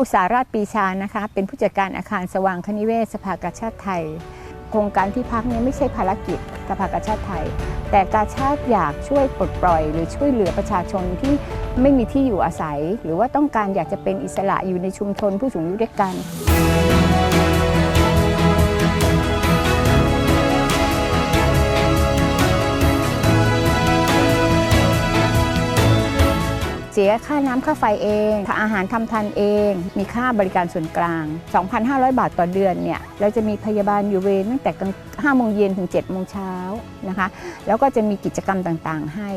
อุตสาราชปีชานะคะ เป็นผู้จัดการอาคารสว่างคณิเวศสภากาชาติไทย โครงการที่พักเนี้ไม่ใช่ภารกิจสภากาชาติไทย แต่กาชาติอยากช่วยปลดปล่อย หรือช่วยเหลือประชาชนที่ไม่มีที่อยู่อาศัย หรือว่าต้องการอยากจะเป็นอิสระอยู่ในชุมชนผู้สูงอายุด้วยกัน เสียค่าน้ำค่าไฟเองค่าอาหารทำทานเอง มีค่าบริการส่วนกลาง 2,500 บาทต่อเดือนเนี่ยเราจะมีพยาบาลอยู่เวรตั้งแต่ห้าง5โมงเย็นถึง7โมงเช้านะคะ แล้วก็จะมีกิจกรรมต่างๆให้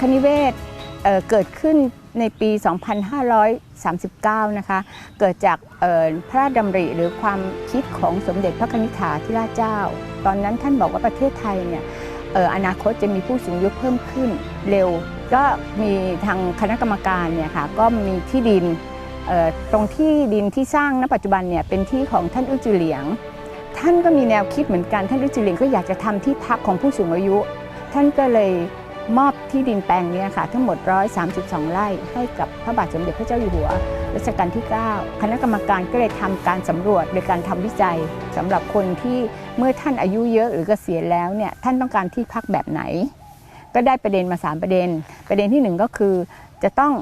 คณิเวศเเกิดขึ้นในปี 2539 นะคะ เกิดจากพระราชดำริหรือความคิดของสมเด็จพระนิธิถาธิราชเจ้า ตอนนั้นท่านบอกว่าประเทศไทยเนี่ยเอออนาคตจะมีผู้สูงอายุเพิ่มขึ้นเร็ว ก็มีทางคณะกรรมการเนี่ยค่ะก็มีที่ดินตรงที่ดินที่สร้างณปัจจุบันเนี่ยเป็นที่ของท่านอื้อจือเหลียง ท่านก็มีแนวคิดเหมือนกันท่านอื้อจือเหลียงก็อยากจะทำที่พักของผู้สูงอายุ ท่านก็เลย มอบที่ดินแปลงนี้ค่ะ ทั้งหมด 132 ไร่ให้กับพระบาทสมเด็จพระเจ้าอยู่หัวรัชกาลที่ 9 คณะกรรมการก็เลยทำการสำรวจโดยการทำวิจัยสำหรับคนที่เมื่อท่านอายุเยอะหรือเกษียณแล้วเนี่ยท่านต้องการที่พักแบบไหน ก็ได้ประเด็นมา 3 ประเด็น ประเด็นทีหนึ่1 ก็คือจะต้อง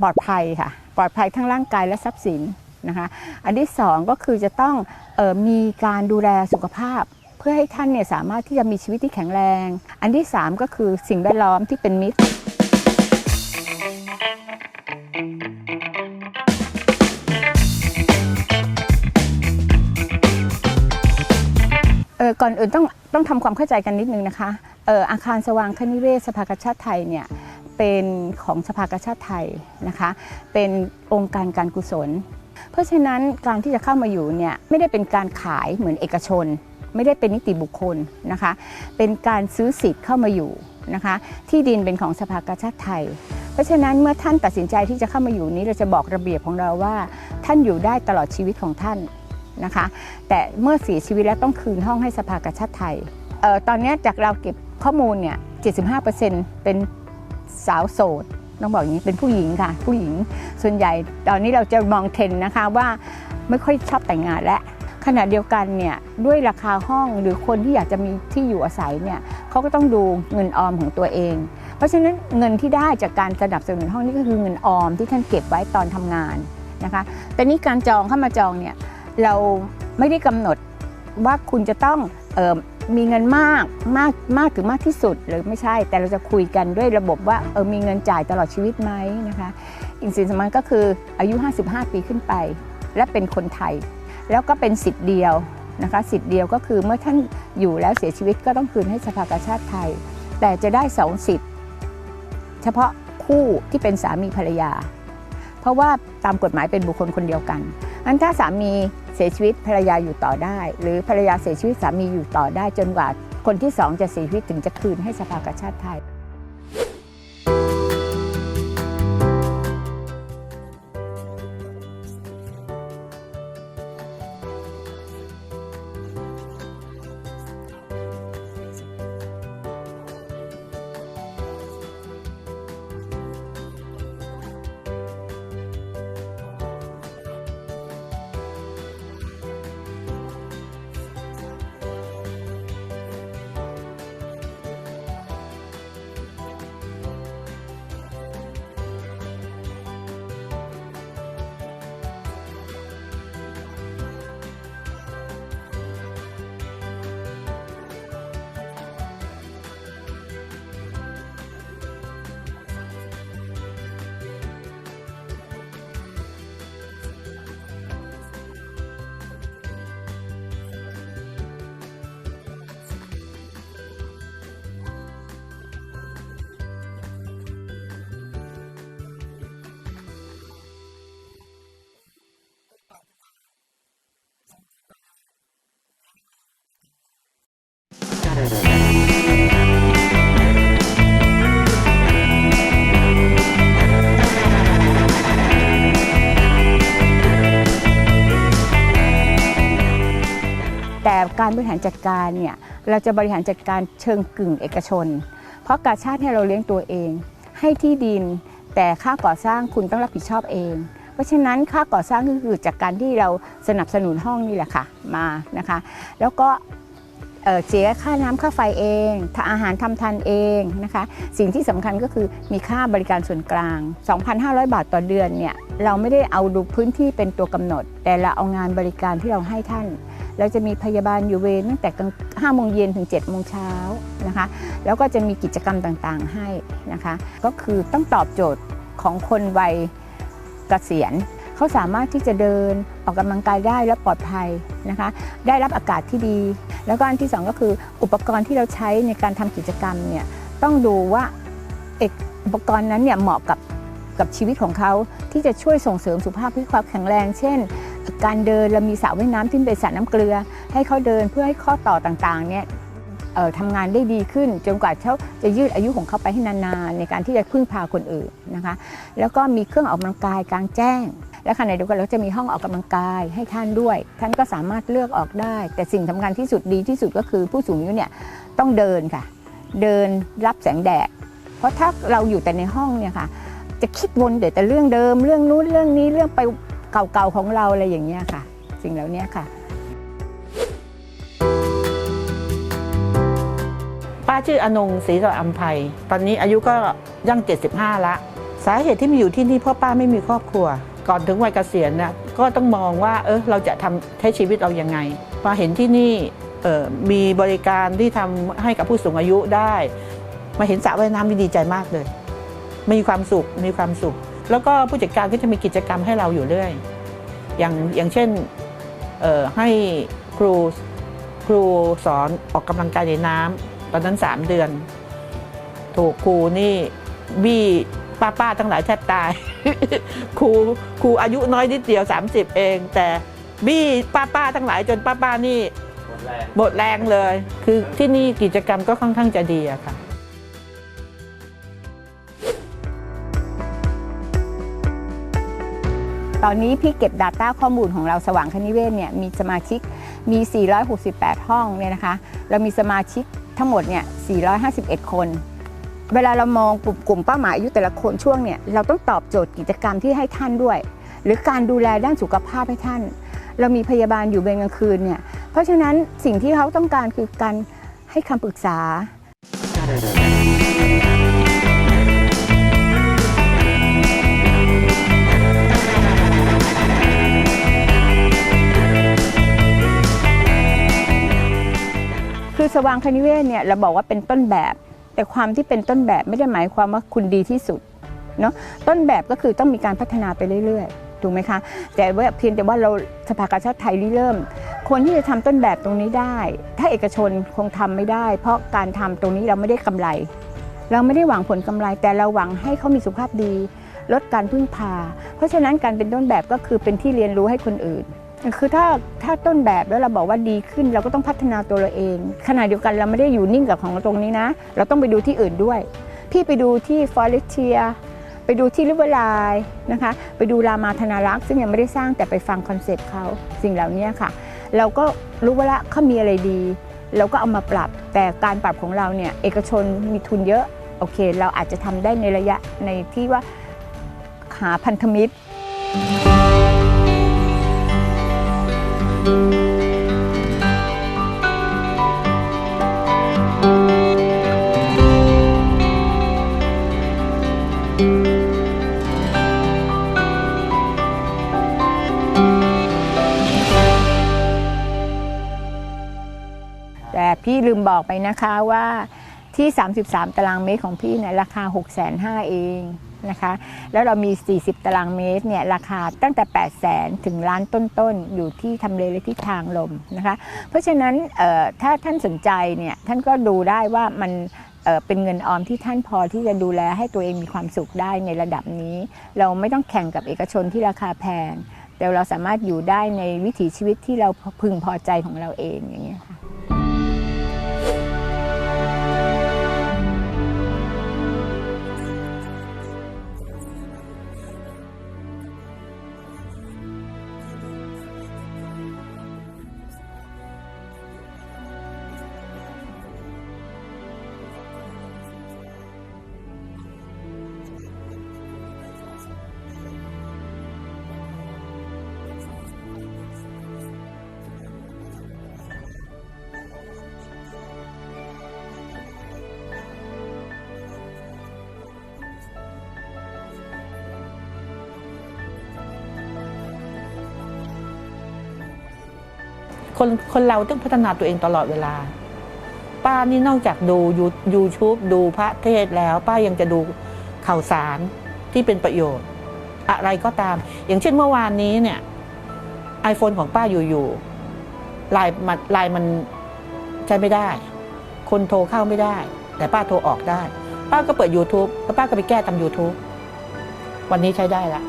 ปลอดภัยค่ะปลอดภัยทั้งร่างกายและทรัพย์สินนะคะอันที่ 2 ก็คือจะต้องออมีการดูแลสุขภาพ เพื่อให้ท่านเนี่ยสามารถที่จะมีชีวิตที่แข็งแรง อันที่ 3 ก็คือสิ่งแวดล้อมที่เป็นมิตรเออก่อนอื่นต้องต้องทำความเข้าใจกันนิดนึงนะคะเอออาคารสว่างคณิเวศสภากาชาติไทยเนี่ยเป็นของสภากาชาติไทยนะคะ เป็นองค์การการกุศล เพราะฉะนั้นการที่จะเข้ามาอยู่เนี่ยไม่ได้เป็นการขายเหมือนเอกชน ไม่ได้เป็นนิติบุคคลนะคะ เป็นการซื้อสิทธิ์เข้ามาอยู่นะคะ ที่ดินเป็นของสภากาชาติไทย เพราะฉะนั้นเมื่อท่านตัดสินใจที่จะเข้ามาอยู่นี้เราจะบอกระเบียบของเราว่า ท่านอยู่ได้ตลอดชีวิตของท่านนะคะ แต่เมื่อเสียชีวิตแล้วต้องคืนห้องให้สภากาชาติไทยเอ่อตอนนี้จากเราเก็บข้อมูลเนี่ย 75%เป็นสาวโสดต้องบอกอย่างนี้เป็นผู้หญิงค่ะ ผู้หญิงส่วนใหญ่ตอนนี้เราจะมองเทรนนะคะว่าไม่ค่อยชอบแต่งงานและ ขณะเดียวกันเนี่ยด้วยราคาห้องหรือคนที่อยากจะมีที่อยู่อาศัยเนี่ยเขาก็ต้องดูเงินออมของตัวเอง เพราะฉะนั้นเงินที่ได้จากการสนับสนุนห้องนี่ก็คือเงินออมที่ท่านเก็บไว้ตอนทำงานนะคะแต่นี่การจองเข้ามาจองเนี่ยเราไม่ได้กำหนดว่าคุณจะต้องเออมีเงินมากมากมากถึงมากที่สุดหรือไม่ใช่ แต่เราจะคุยกันด้วยระบบว่าเออมีเงินจ่ายตลอดชีวิตไหมนะคะอีกสิ่งสำคัญก็คืออายุ 55 ปีขึ้นไป และเป็นคนไทย แล้วก็เป็นสิทธิ์เดียวนะคะสิทธิ์เดียวก็คือเมื่อท่านอยู่แล้วเสียชีวิตก็ต้องคืนให้สภากาชาติไทย แต่จะได้สองสิทธิ์เฉพาะคู่ที่เป็นสามีภรรยา เพราะว่าตามกฎหมายเป็นบุคคลคนเดียวกันอันถ้าสามีเสียชีวิตภรรยาอยู่ต่อได้ หรือภรรยาเสียชีวิตสามีอยู่ต่อได้จนกว่าคนที่สองจะเสียชีวิตถึงจะคืนให้สภากาชาติไทย แต่การบริหารจัดการเนี่ยเราจะบริหารจัดการเชิงกึ่งเอกชน เพราะการชาติให้เราเลี้ยงตัวเอง ให้ที่ดิน แต่ค่าก่อสร้างคุณต้องรับผิดชอบเอง เพราะฉะนั้นค่าก่อสร้างก็คือจากการที่เราสนับสนุนห้องนี่แหละค่ะมานะคะ แล้วก็ เออเสียค่าน้ำค่าไฟเองถ้าอาหารทำทานเองนะคะ สิ่งที่สำคัญก็คือมีค่าบริการส่วนกลาง 2,500 บาทต่อเดือนเนี่ยเราไม่ได้เอาดูพื้นที่เป็นตัวกำหนด แต่เราเอางานบริการที่เราให้ท่าน เราจะมีพยาบาลอยู่เวรตั้งแต่กลาง5โมงเย็นถึง7โมงเช้านะคะ แล้วก็จะมีกิจกรรมต่างๆให้นะคะ ก็คือต้องตอบโจทย์ของคนวัยเกษียณเขาสามารถที่จะเดินออกกำลังกายได้และปลอดภัยนะคะ ได้รับอากาศที่ดี แล้วก็อันที่สองก็คืออุปกรณ์ที่เราใช้ในการทำกิจกรรมเนี่ยต้องดูว่าอุปกรณ์นั้นเนี่ยเหมาะกับกับชีวิตของเขาที่จะช่วยส่งเสริมสุขภาพให้ความแข็งแรง เช่น การเดินเรามีสระว่ายน้ำที่เป็นสระน้ำเกลือ ให้เขาเดินเพื่อให้ข้อต่อต่างๆเนี่ยทำงานได้ดีขึ้น จนกว่าเขาจะยืดอายุของเขาไปให้นานๆ ในการที่จะพึ่งพาคนอื่นนะคะ แล้วก็มีเครื่องออกกำลังกายกลางแจ้ง และขณะเดียวกันเราจะมีห้องออกกำลังกายให้ท่านด้วย ท่านก็สามารถเลือกออกได้ แต่สิ่งสำคัญที่สุดดีที่สุดก็คือผู้สูงอายุเนี่ยต้องเดินค่ะ เดินรับแสงแดด เพราะถ้าเราอยู่แต่ในห้องเนี่ยค่ะ จะคิดวนแต่แต่เรื่องเดิม เรื่องนู้นเรื่องนี้เรื่องไปเก่าๆของเราอะไรอย่างเงี้ยค่ะ สิ่งเหล่านี้ค่ะป้าชื่ออนงศรีสวัสดิ์อัมภัยตอนนี้อายุก็ย่าง75ละสาเหตุที่มาอยู่ที่นี่เพราะป้าไม่มีครอบครัว ก่อนถึงวัยเกษียณนะก็ต้องมองว่าเออเราจะทำใช้ชีวิตเรายังไงมาเห็นที่นี่มีบริการที่ทำให้กับผู้สูงอายุได้ มาเห็นสระว่ายน้ำดีใจมากเลย มีความสุขมีความสุข แล้วก็ผู้จัดการก็จะมีกิจกรรมให้เราอยู่เรื่อย อย่างอย่างเช่นให้ครูครูสอนออกกำลังกายในน้ำตอนนั้น 3 เดือน ถูกครูนี่บี้ ป้าป้าๆทั้งหลายแทบตาย ครูครูอายุน้อยนิดเดียว 30 เอง แต่บี้ป้าป้าๆทั้งหลายจนป้าป้าๆนี่หมดแรงเลย คือที่นี่กิจกรรมก็ค่อนข้างจะดีอะค่ะตอนนี้พี่เก็บ Data ข้อมูลของเราสว่างคณิเวศเนี่ยมีสมาชิกมี 468 ห้องเนี่ยนะคะ เรามีสมาชิกทั้งหมดเนี่ย 451 คน เวลาเรามองกลุ่มกลุ่มเป้าหมายอายุแต่ละคนช่วงเนี่ยเราต้องตอบโจทย์กิจกรรมที่ให้ท่านด้วย หรือการดูแลด้านสุขภาพให้ท่าน เรามีพยาบาลอยู่เวรกลางคืนเนี่ยเพราะฉะนั้นสิ่งที่เขาต้องการคือการให้คำปรึกษาคือสว่างคณิเวศเนี่ยเราบอกว่าเป็นต้นแบบ แต่ความที่เป็นต้นแบบไม่ได้หมายความว่าคุณดีที่สุดเนาะต้นแบบก็คือต้องมีการพัฒนาไปเรื่อยๆถูกไหมคะ แต่ว่าเพียงแต่ว่าเราสภากาชาติไทยริเริ่ม คนที่จะทำต้นแบบตรงนี้ได้ ถ้าเอกชนคงทำไม่ได้ เพราะการทำตรงนี้เราไม่ได้กำไร เราไม่ได้หวังผลกำไร แต่เราหวังให้เขามีสุขภาพดี ลดการพึ่งพา เพราะฉะนั้นการเป็นต้นแบบก็คือเป็นที่เรียนรู้ให้คนอื่น คือถ้าถ้าต้นแบบแล้วเราบอกว่าดีขึ้น เราก็ต้องพัฒนาตัวเราเอง ขณะเดียวกันเราไม่ได้อยู่นิ่งกับของเราตรงนี้นะ เราต้องไปดูที่อื่นด้วย พี่ไปดูที่ฟอเรสเทียไปดูที่ริเวอร์ไลน์นะคะไปดูรามาธนารักษ์ซึ่งยังไม่ได้สร้างแต่ไปฟังคอนเซปต์เขาสิ่งเหล่านี้ค่ะ เราก็รู้ว่าละเขามีอะไรดี เราก็เอามาปรับแต่การปรับของเราเนี่ยเอกชนมีทุนเยอะโอเค เราอาจจะทำได้ในระยะในที่ว่าหาพันธมิตร แต่พี่ลืมบอกไปนะคะว่าที่ 33 ตารางเมตรของพี่เนี่ยราคา 6 5 0 0 0เอง นะคะ แล้วเรามี 40 ตารางเมตรเนี่ยราคาตั้งแต่ 8 0 0 0 0 0ถึงล้านต้นๆ อยู่ที่ทำเลและทิศทางลมนะคะ เพราะฉะนั้นเอ่อถ้าท่านสนใจเนี่ยท่านก็ดูได้ว่ามันเอ่อเป็นเงินออมที่ท่านพอที่จะดูแลให้ตัวเองมีความสุขได้ในระดับนี้ เราไม่ต้องแข่งกับเอกชนที่ราคาแพงแต่เราสามารถอยู่ได้ในวิถีชีวิตที่เราพึงพอใจของเราเองอย่างเงี้ยค่ะ คนคนเราต้องพัฒนาตัวเองตลอดเวลา ป้านี่นอกจากดูยูทูบดูพระเทศแล้ว ป้ายังจะดูข่าวสารที่เป็นประโยชน์ อะไรก็ตาม อย่างเช่นเมื่อวานนี้เนี่ย iPhone ของป้าอยู่ๆไลน์มันลน์มันใช้ไม่ได้ คนโทรเข้าไม่ได้ แต่ป้าโทรออกได้ ป้าก็เปิด YouTube แล้วป้าก็ไปแก้ตาม YouTube วันนี้ใช้ได้ละ